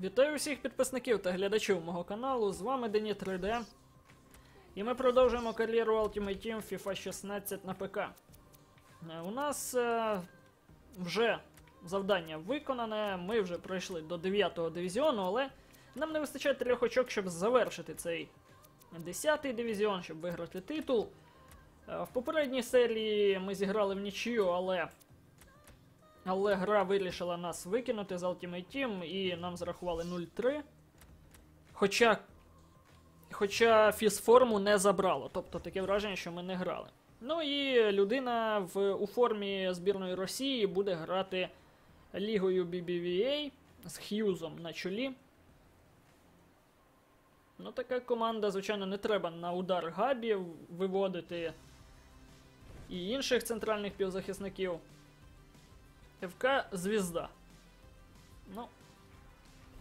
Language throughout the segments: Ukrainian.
Вітаю всіх підписників та глядачів мого каналу. З вами Дені 3D. І ми продовжуємо кар'єру Ultimate Team FIFA 16 на ПК. Е, У нас е, вже завдання виконане. Ми вже пройшли до 9-го дивізіону, але нам не вистачає трьох очок, щоб завершити цей 10-й дивізіон, щоб виграти титул. Е, В попередній серії ми зіграли в нічию, але але гра вирішила нас викинути з Ultimate Team і нам зарахували 0-3. Хоча. Хоча фізформу не забрало. Тобто таке враження, що ми не грали. Ну і людина в, у формі збірної Росії буде грати лігою BBVA з Х'юзом на чолі. Ну, така команда, звичайно, не треба на удар Габі виводити і інших центральних півзахисників. ФК Звізда. Ну,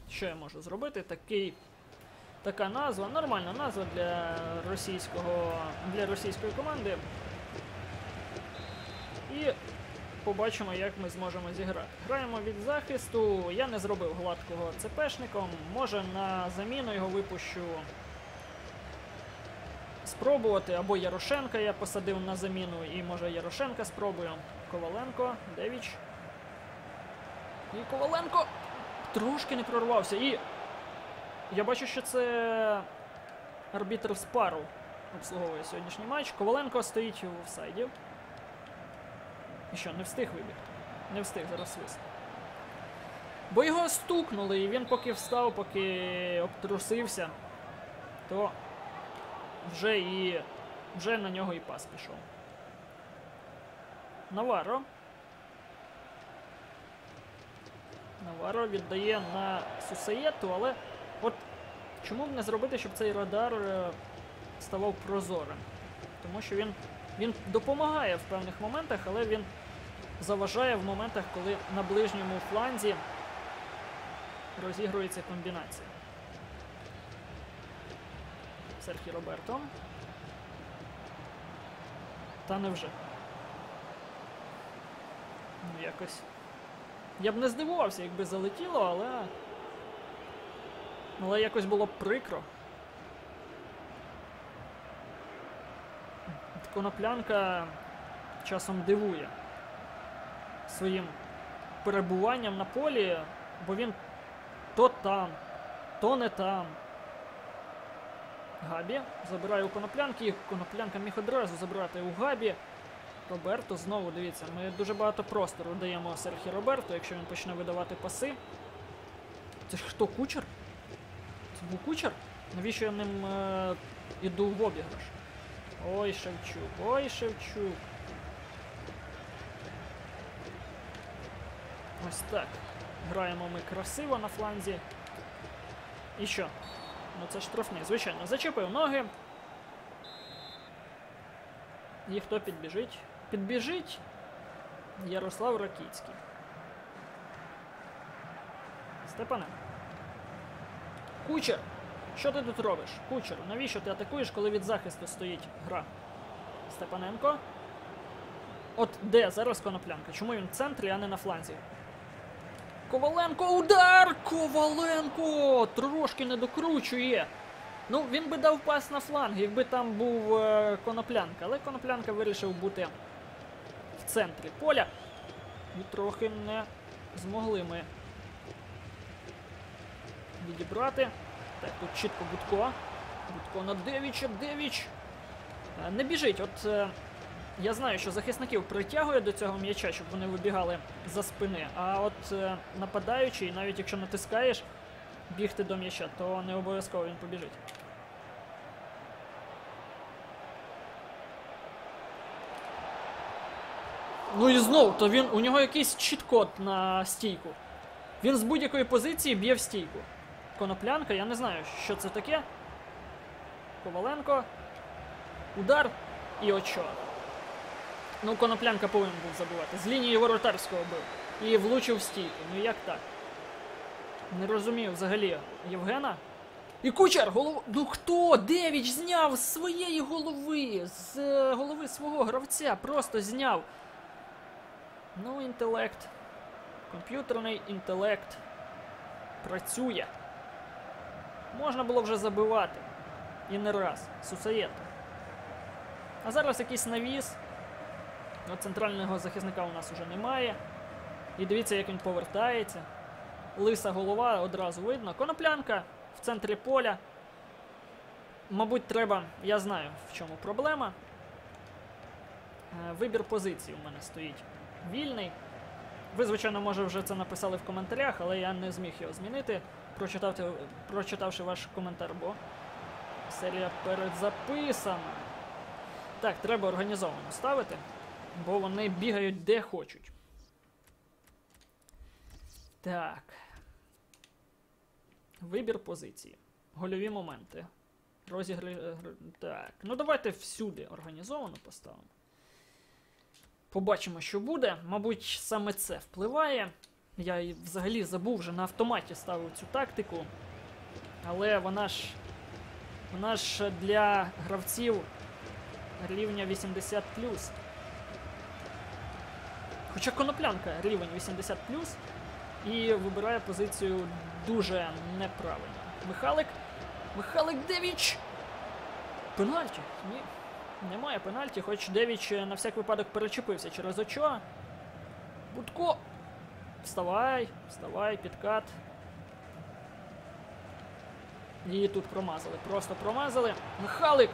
що я можу зробити? Такий, така назва, нормальна назва для російського, для російської команди. І побачимо, як ми зможемо зіграти. Граємо від захисту. Я не зробив гладкого ЦПшником. Може на заміну його випущу. Спробувати, або Ярошенка я посадив на заміну, і може Ярошенка спробую. Коваленко, Девіч. І Коваленко трошки не прорвався. І я бачу, що це арбітр з пару обслуговує сьогоднішній матч. Коваленко стоїть у офсайді. І що, не встиг вибігти? Не встиг, зараз свист. Бо його стукнули, і він поки встав, поки обтрусився, то вже і вже на нього і пас пішов. Наваро. Наваро віддає на Сусаєту, але от чому б не зробити, щоб цей радар е, ставав прозорим? Тому що він, він допомагає в певних моментах, але він заважає в моментах, коли на ближньому фланзі розігрується комбінація. Серхі Роберто. Та невже. Ну, якось. Я б не здивувався, якби залетіло, але. Але якось було б прикро. Коноплянка часом дивує своїм перебуванням на полі, бо він то там, то не там. Габі забирає у коноплянки, коноплянка міг одразу забрати у Габі. Роберто знову дивіться, ми дуже багато простору даємо Серхі Роберто, якщо він почне видавати паси. Це ж хто кучер? Це був кучер? Навіщо я ним е, іду в обіграш? Ой, Шевчук, ой, Шевчук. Ось так. Граємо ми красиво на фланзі. І що? Ну це штрафний, звичайно. Зачепив ноги. І хто підбіжить? Підбіжить Ярослав Ракіцький. Степане. Кучер! Що ти тут робиш? Кучер, навіщо ти атакуєш, коли від захисту стоїть гра? Степаненко. От де зараз коноплянка? Чому він в центрі, а не на фланзі? Коваленко удар! Коваленко! Трошки не докручує. Ну, він би дав пас на фланг, якби там був е, коноплянка, але коноплянка вирішив бути центрі поля. І трохи не змогли ми відібрати. Так, тут чітко Будко. Будко на Девіча, Девіч. Е, Не біжить. От е, я знаю, що захисників притягує до цього м'яча, щоб вони вибігали за спини. А от е, нападаючий, навіть якщо натискаєш бігти до м'яча, то не обов'язково він побіжить. Ну і знов, то він у нього якийсь чіт-код на стійку. Він з будь-якої позиції б'є в стійку. Коноплянка, я не знаю, що це таке. Коваленко. Удар і очо. Ну, коноплянка повинен був забивати. З лінії воротарського бив. І влучив в стійку. Ну як так? Не розумію взагалі Євгена. І кучер! Голов... Ну хто? Девіч зняв з своєї голови, з е, голови свого гравця, просто зняв. Ну, інтелект. Комп'ютерний інтелект. Працює. Можна було вже забивати. І не раз. Сусаєто. А зараз якийсь навіс. Ну, центрального захисника у нас вже немає. І дивіться, як він повертається. Лиса голова одразу видно. Коноплянка в центрі поля. Мабуть, треба. Я знаю, в чому проблема. Е, Вибір позиції у мене стоїть вільний. Ви, звичайно, може, вже це написали в коментарях, але я не зміг його змінити, прочитавши, ваш коментар, бо серія передзаписана. Так, треба організовано ставити, бо вони бігають де хочуть. Так. Вибір позиції. Гольові моменти. Розігри. е, Так. Ну давайте всюди організовано поставимо. Побачимо, що буде. Мабуть, саме це впливає. Я взагалі забув вже на автоматі ставив цю тактику. Але вона ж. Вона ж для гравців рівня 80. Хоча коноплянка рівень 80 і вибирає позицію дуже неправильно. Михалик. Михалик Девіч! Пенальті? Ні. Немає пенальті, хоч Девіч на всяк випадок перечепився через очо. Будко. Вставай, вставай, підкат. І тут промазали. Просто промазали. Михалик!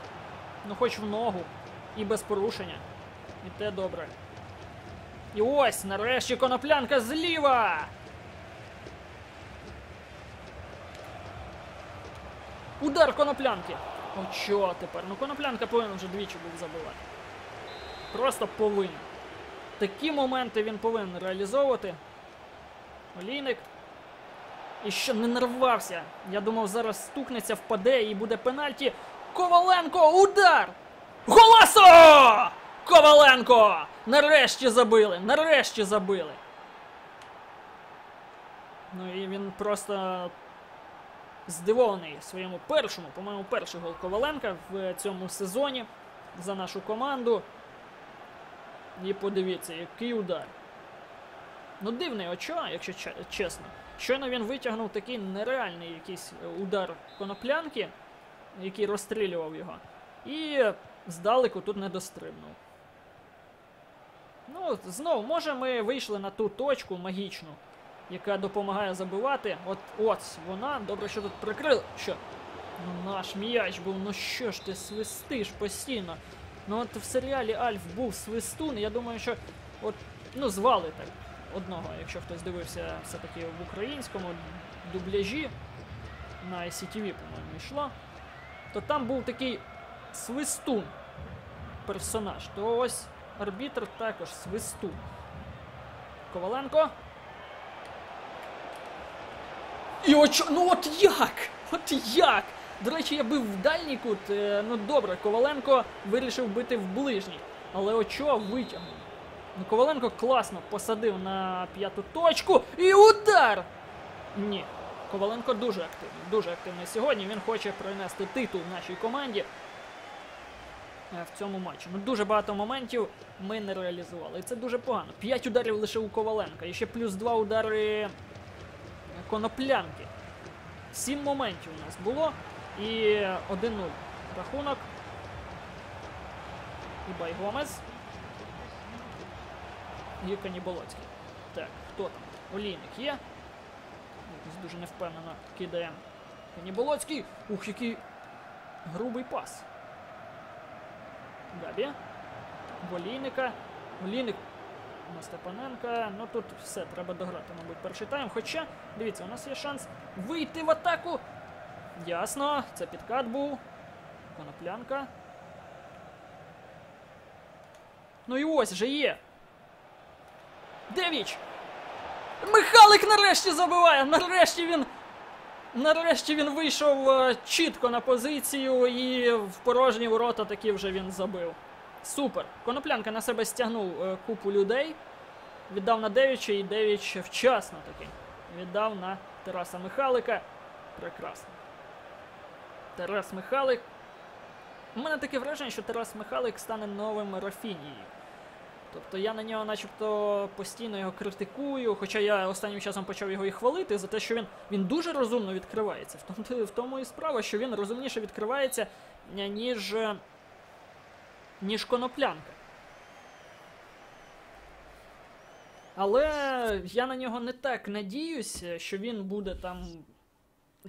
Ну хоч в ногу. І без порушення. І те добре. І ось, нарешті коноплянка зліва! Удар коноплянки! О, що тепер? Ну коноплянка повинен вже двічі був забивати. Просто повинен. Такі моменти він повинен реалізовувати. Олійник. І ще не нарвався. Я думав, зараз стукнеться, впаде і буде пенальті. Коваленко! Удар! Голасо! Коваленко! Нарешті забили! Нарешті забили! Ну і він просто здивований своєму першому, по-моєму, перший гол Коваленка в цьому сезоні за нашу команду. І подивіться, який удар. Ну, дивний очо, якщо чесно. Щойно він витягнув такий нереальний якийсь удар коноплянки, який розстрілював його. І здалеку тут не дострибнув. Ну, знову, може, ми вийшли на ту точку магічну, яка допомагає забивати. От ось вона. Добре, що тут прикрили. Що? Ну, наш м'яч був, ну що ж ти свистиш постійно. Ну от в серіалі Альф був свистун, я думаю, що от, ну, звали так одного, якщо хтось дивився все-таки в українському дубляжі на ICTV, по-моєму, йшло, то там був такий свистун персонаж. То ось арбітр також свистун. Коваленко. І очо. Ну от як? От як? До речі, я бив в дальній кут. е, Ну добре, Коваленко вирішив бити в ближній. Але очо витягнув. Ну, Коваленко класно посадив на п'яту точку. І удар! Ні. Коваленко дуже активний. Дуже активний сьогодні. Він хоче принести титул нашій команді е, в цьому матчі. Ну, дуже багато моментів ми не реалізували. І це дуже погано. П'ять ударів лише у Коваленка. І ще плюс два удари коноплянки. Сім моментів у нас було. І 1-0. Рахунок. І Байгомес. І Каніболоцький. Так, хто там? Олійник є. Якось дуже невпевнено кидає Каніболоцький. Ух, який грубий пас. Габі. Волійника. Олійник на Степаненка. Ну тут все, треба дограти, мабуть, перший тайм. Хоча, дивіться, у нас є шанс вийти в атаку. Ясно, це підкат був. Коноплянка. Ну і ось же є. Девіч! Михалик нарешті забиває! Нарешті він. Нарешті він вийшов е, чітко на позицію і в порожні ворота таки вже він забив. Супер. Коноплянка на себе стягнув е, купу людей. Віддав на Девіча і Девіч вчасно таки. Віддав на Тараса Михалика. Прекрасно. Тарас Михалик. У мене таке враження, що Тарас Михалик стане новим Рафінією. Тобто я на нього начебто постійно його критикую, хоча я останнім часом почав його і хвалити за те, що він, він дуже розумно відкривається. В тому, в тому і справа, що він розумніше відкривається, ніж, е, ніж коноплянка. Але я на нього не так надіюся, що він буде там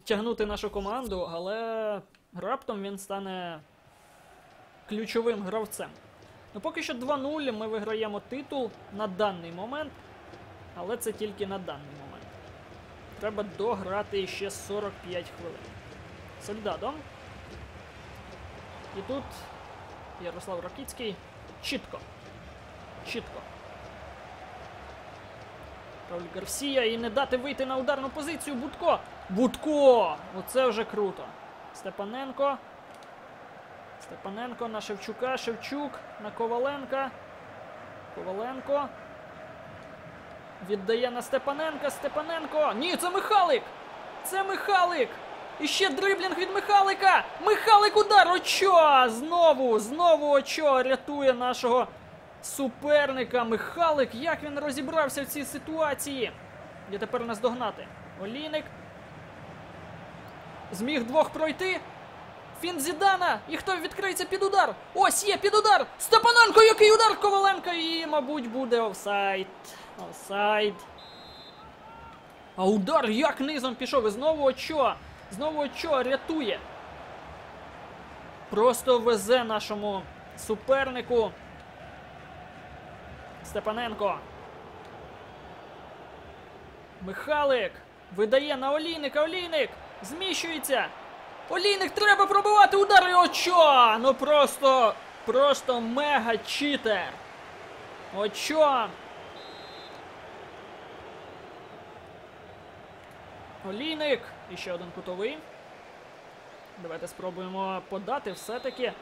тягнути нашу команду, але раптом він стане ключовим гравцем. Ну, поки що 2-0 ми виграємо титул на даний момент, але це тільки на даний момент. Треба дограти ще 45 хвилин. Сольдадо. І тут Ярослав Ракіцький. Чітко. Чітко. Рауль Гарсія і не дати вийти на ударну позицію. Будко. Будко! Оце вже круто. Степаненко. Степаненко на Шевчука. Шевчук на Коваленка. Коваленко. Віддає на Степаненка. Степаненко. Ні, це Михалик! Це Михалик! І ще дриблінг від Михалика! Михалик удар! Очо! Знову! Знову очо рятує нашого суперника. Михалик, як він розібрався в цій ситуації. Є тепер нас догнати. Олійник. Зміг двох пройти. Фін Зідана. І хто відкриється під удар? Ось є під удар! Степаненко, який удар Коваленка! І, мабуть, буде офсайд. Офсайд. А удар як низом пішов. І знову очо. Знову очо рятує. Просто везе нашому супернику. Степаненко. Михалик. Видає на Олійника. Олійник. Зміщується. Олійник треба пробивати удари. Очо! Ну просто. Просто мега читер. Очо. Олійник. І ще один кутовий. Давайте спробуємо подати все-таки.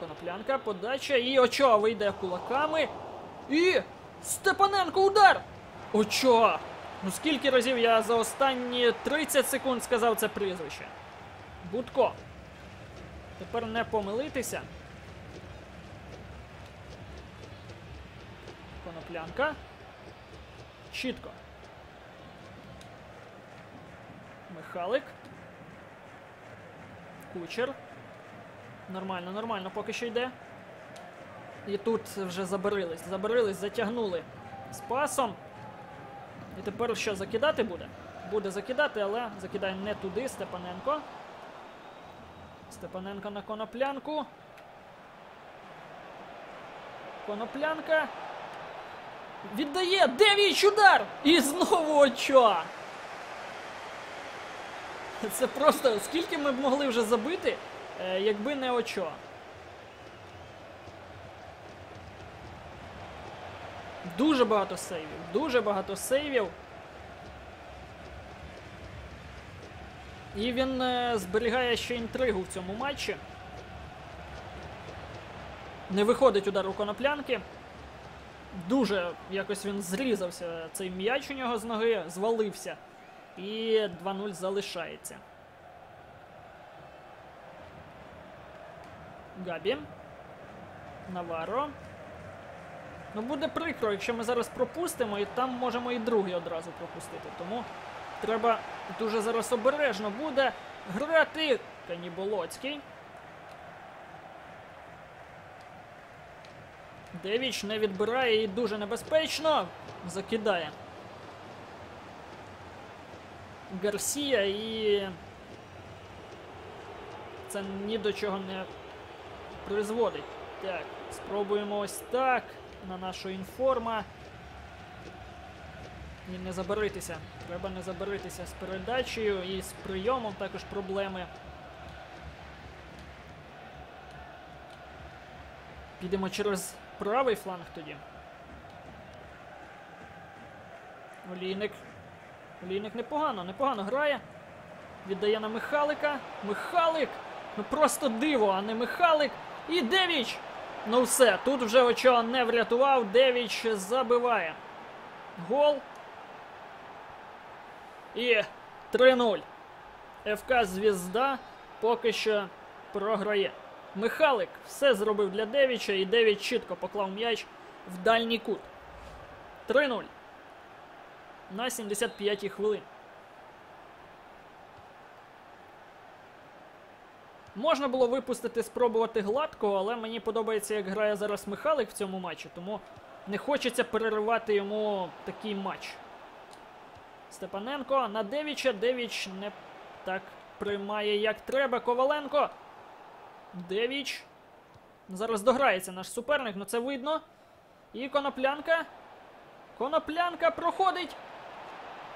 Коноплянка, подача і Очо вийде кулаками. І Степаненко удар! Очо! Ну скільки разів я за останні 30 секунд сказав це прізвище? Будко. Тепер не помилитися. Коноплянка. Чітко. Михалик. Кучер. Нормально, нормально, поки що йде. І тут вже забарились. Забарились, затягнули з пасом. І тепер що, закидати буде? Буде закидати, але закидає не туди Степаненко. Степаненко на коноплянку. Коноплянка. Віддає! Девіч удар! І знову очо! Це просто скільки ми б могли вже забити, е, якби не очо. Дуже багато сейвів. Дуже багато сейвів. І він е, зберігає ще інтригу в цьому матчі. Не виходить удар у коноплянки. Дуже якось він зрізався цей м'яч у нього з ноги, звалився. І 2-0 залишається. Габі. Наваро. Ну, буде прикро, якщо ми зараз пропустимо, і там можемо і другий одразу пропустити. Тому треба дуже зараз обережно буде грати Каніболоцький. Девіч не відбирає і дуже небезпечно. Закидає. Гарсія і. Це ні до чого не призводить. Так, спробуємо ось так. На нашого інформа. І не забаритися. Треба не забаритися з передачею і з прийомом також проблеми. Підемо через правий фланг тоді. Олійник. Олійник непогано, непогано грає. Віддає на Михалика. Михалик! Ну просто диво, а не Михалик. І Девіч! Ну все, тут вже очо не врятував. Девіч забиває. Гол. І 3-0. ФК Звізда поки що програє. Михалик все зробив для Девіча, і Девіч чітко поклав м'яч в дальній кут. 3-0. На 75-й хвилині. Можна було випустити, спробувати гладко, але мені подобається, як грає зараз Михалик в цьому матчі, тому не хочеться переривати йому такий матч. Степаненко на Девіча. Девіч не так приймає, як треба. Коваленко. Девіч. Зараз дограється наш суперник, ну це видно. І коноплянка. Коноплянка проходить.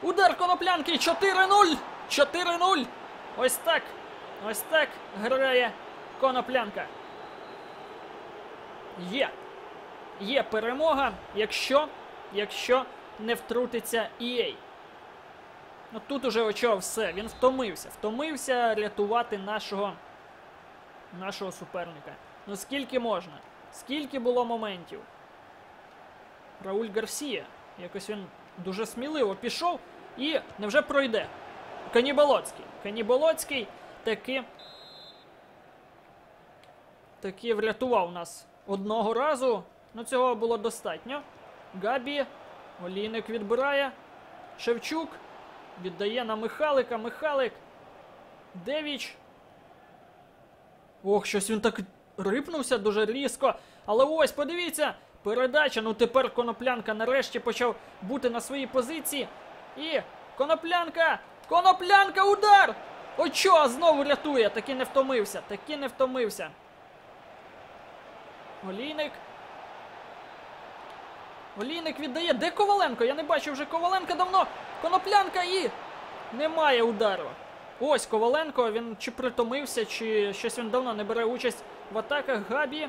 Удар коноплянки 4-0. 4-0. Ось так. Ось так грає коноплянка. Є. Є перемога, якщо якщо не втрутиться EA. Ну тут уже очов все. Він втомився. Втомився рятувати нашого нашого суперника. Ну скільки можна? Скільки було моментів? Рауль Гарсія. Якось він дуже сміливо пішов і невже пройде. Каніболоцький. Каніболоцький таки таки врятував нас одного разу. Ну цього було достатньо. Габі. Олійник відбирає. Шевчук. Віддає на Михалика. Михалик. Девіч. Ох, щось він так рипнувся дуже різко. Але ось, подивіться, передача. Ну тепер коноплянка нарешті почав бути на своїй позиції. І коноплянка! Коноплянка, удар! О, Очо, знову рятує, таки не втомився, таки не втомився. Олійник. Олійник віддає. Де Коваленко? Я не бачу вже Коваленка давно. Коноплянка і. Немає удару. Ось Коваленко, він чи притомився, чи щось він давно не бере участь в атаках Габі.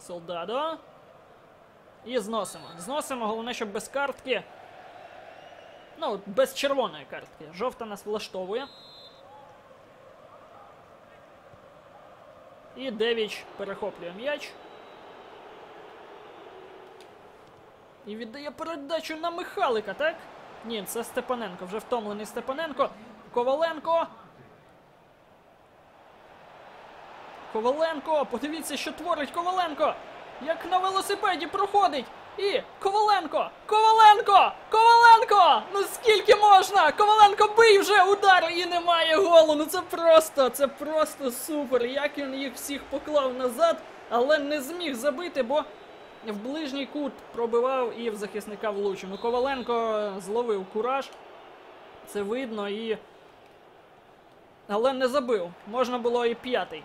Солдадо. І зносимо. Зносимо, головне, щоб без картки. Ну, без червоної картки. Жовта нас влаштовує. І Девіч перехоплює м'яч. І віддає передачу на Михалика, так? Ні, це Степаненко. Вже втомлений Степаненко. Коваленко. Коваленко! Подивіться, що творить Коваленко! Як на велосипеді проходить! І Коваленко! Коваленко! Коваленко! Ну скільки можна? Коваленко бий вже удар і немає голу. Ну це просто, це просто супер. Як він їх всіх поклав назад, але не зміг забити, бо в ближній кут пробивав і в захисника влучив. Коваленко зловив кураж. Це видно і. Але не забив. Можна було і п'ятий.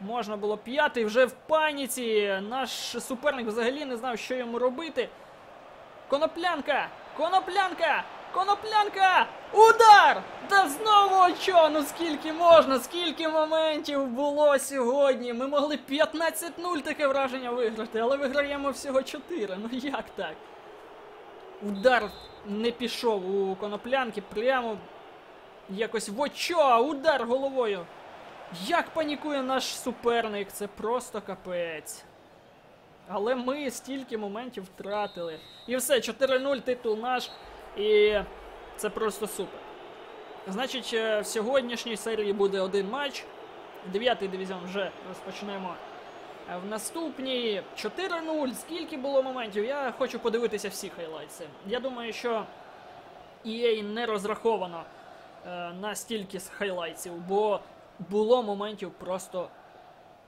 Можна було п'ятий вже в паніці. Наш суперник взагалі не знав, що йому робити. Коноплянка! Коноплянка! Коноплянка! Удар! Та знову очо! Ну скільки можна, скільки моментів було сьогодні. Ми могли 15-0 таке враження виграти, але виграємо всього 4. Ну як так? Удар не пішов у коноплянки, прямо якось в очо, удар головою. Як панікує наш суперник, це просто капець. Але ми стільки моментів втратили. І все, 4-0 титул наш. І це просто супер. Значить, е, в сьогоднішній серії буде один матч. Дев'ятий дивізіон вже розпочнемо. В наступній 4-0. Скільки було моментів? Я хочу подивитися всі хайлайтси. Я думаю, що EA не розраховано е, на стільки хайлайтсів, бо було моментів просто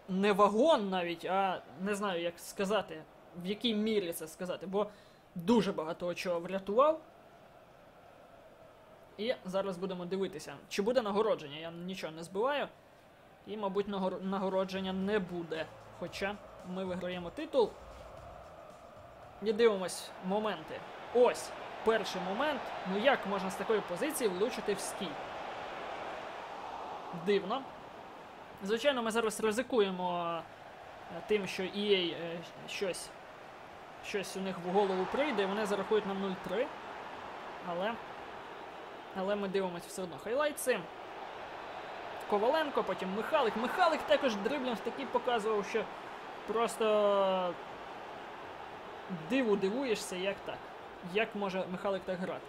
не вагон навіть, а не знаю, як сказати, в якій мірі це сказати, бо дуже багато чого врятував. І зараз будемо дивитися, чи буде нагородження. Я нічого не збиваю. І, мабуть, нагор... нагородження не буде. Хоча ми виграємо титул. І дивимось моменти. Ось перший момент. Ну як можна з такої позиції влучити в стій? Дивно. Звичайно, ми зараз ризикуємо е, тим, що EA е, щось щось у них в голову прийде, і вони зарахують нам 0-3. Але але ми дивимося все одно хайлайтси. Коваленко, потім Михалик. Михалик також дриблінг такий показував, що просто диву дивуєшся, як так. Як може Михалик так грати?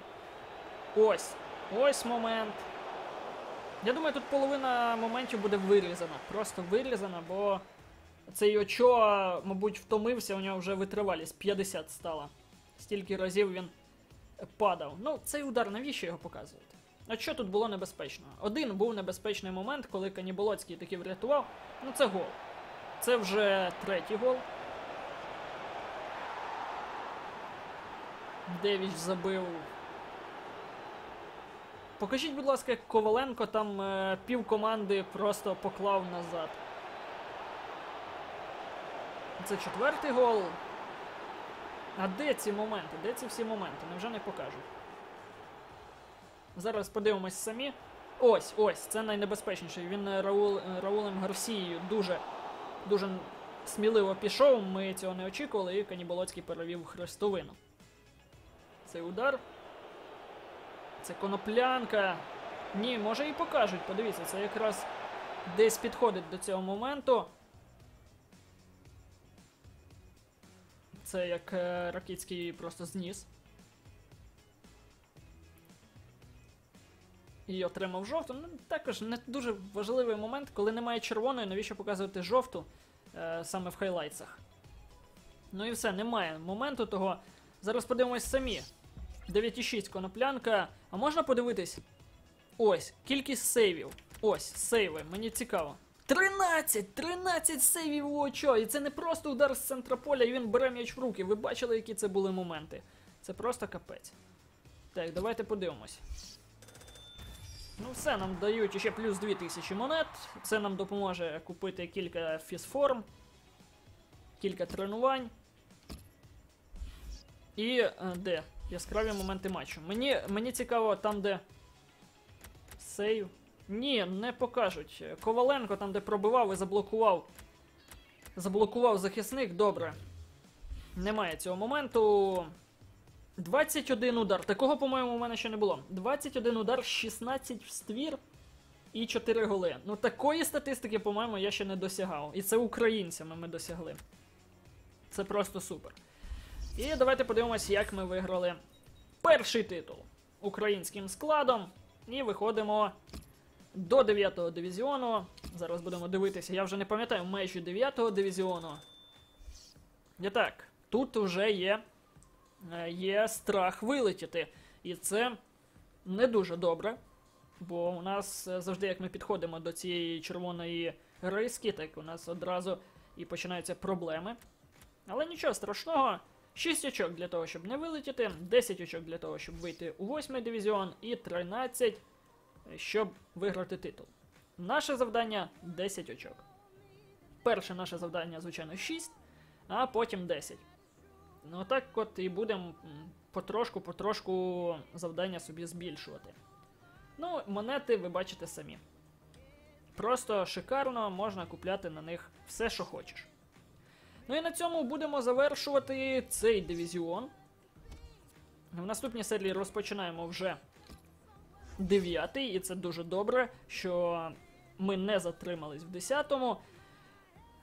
Ось. Ось момент. Я думаю, тут половина моментів буде вирізана. Просто вирізана, бо цей Очо, мабуть, втомився, у нього вже витривалість 50 стала. Стільки разів він падав. Ну, цей удар, навіщо його показувати? От що тут було небезпечно? Один був небезпечний момент, коли Каніболоцький таки врятував. Ну, це гол. Це вже третій гол. Девіч забив. Покажіть, будь ласка, як Коваленко там е, пів команди просто поклав назад. Це четвертий гол. А де ці моменти? Де ці всі моменти? Невже не покажуть? Зараз подивимось самі. Ось, ось, це найнебезпечніший. Він е, Раул, е, Раулем Гарсією дуже, дуже сміливо пішов. Ми цього не очікували, і Каніболоцький перевів хрестовину. Цей удар. Це коноплянка. Ні, може і покажуть. Подивіться, це якраз десь підходить до цього моменту. Це як е, Ракицький просто зніс. І отримав жовту. Ну, також не дуже важливий момент, коли немає червоної, навіщо показувати жовту е, саме в хайлайтсах. Ну і все, немає моменту того. Зараз подивимось самі. 9,6 коноплянка. А можна подивитись? Ось, кількість сейвів. Ось, сейви, мені цікаво. 13! 13 сейвів у очо! І це не просто удар з центра поля, і він бере м'яч в руки. Ви бачили, які це були моменти. Це просто капець. Так, давайте подивимось. Ну, все, нам дають ще плюс 2000 монет. Це нам допоможе купити кілька фізформ, кілька тренувань. І е, де? Яскраві моменти матчу. Мені, мені цікаво там, де. Сейв. Ні, не покажуть. Коваленко там, де пробивав і заблокував. Заблокував захисник, добре. Немає цього моменту. 21 удар. Такого, по-моєму, у мене ще не було. 21 удар, 16 в ствір і 4 голи. Ну, такої статистики, по-моєму, я ще не досягав. І це українцями ми досягли. Це просто супер. І давайте подивимося, як ми виграли перший титул українським складом. І виходимо до 9-го дивізіону. Зараз будемо дивитися. Я вже не пам'ятаю межі 9-го дивізіону. І так, тут вже є, е, є страх вилетіти. І це не дуже добре. Бо у нас е, завжди, як ми підходимо до цієї червоної риски, так у нас одразу і починаються проблеми. Але нічого страшного. 6 очок для того, щоб не вилетіти, 10 очок для того, щоб вийти у 8 дивізіон, і 13, щоб виграти титул. Наше завдання 10 очок. Перше наше завдання, звичайно, 6, а потім 10. Ну так от і будемо потрошку-потрошку завдання собі збільшувати. Ну, монети ви бачите самі. Просто шикарно можна купляти на них все, що хочеш. Ну і на цьому будемо завершувати цей дивізіон. В наступній серії розпочинаємо вже дев'ятий, і це дуже добре, що ми не затримались в десятому.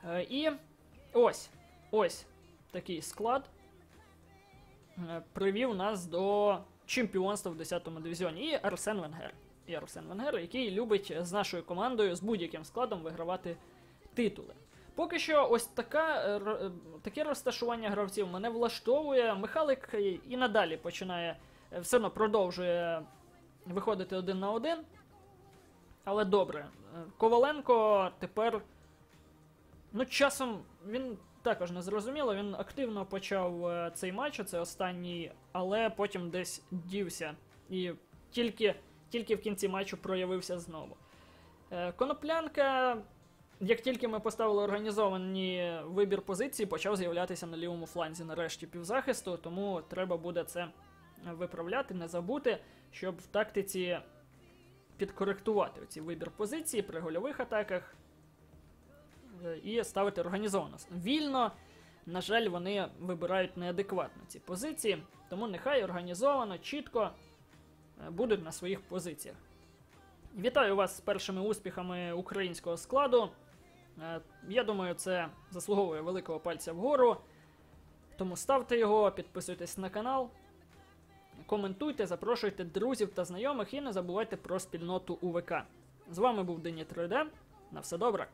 Е, І ось ось такий склад е, привів нас до чемпіонства в 10-му дивізіоні. І Арсен Венгер. І Арсен Венгер, який любить з нашою командою з будь-яким складом вигравати титули. Поки що, ось така, е, таке розташування гравців мене влаштовує. Михалик і- надалі починає все одно продовжує виходити один на один. Але добре. Е, Коваленко тепер. Ну, часом він також не зрозуміло, він активно почав е, цей матч, це останній, але потім десь дівся. І тільки, тільки в кінці матчу проявився знову. Е, Коноплянка як тільки ми поставили організовані вибір позиції, почав з'являтися на лівому фланзі нарешті півзахисту, тому треба буде це виправляти, не забути, щоб в тактиці підкоректувати ці вибір позиції при гольових атаках е, і ставити організовано. Вільно, на жаль, вони вибирають неадекватно ці позиції, тому нехай організовано, чітко е, будуть на своїх позиціях. Вітаю вас з першими успіхами українського складу. Е, Я думаю, це заслуговує великого пальця вгору. Тому ставте його, підписуйтесь на канал, коментуйте, запрошуйте друзів та знайомих і не забувайте про спільноту УВК. З вами був Дені 3D. На все добре.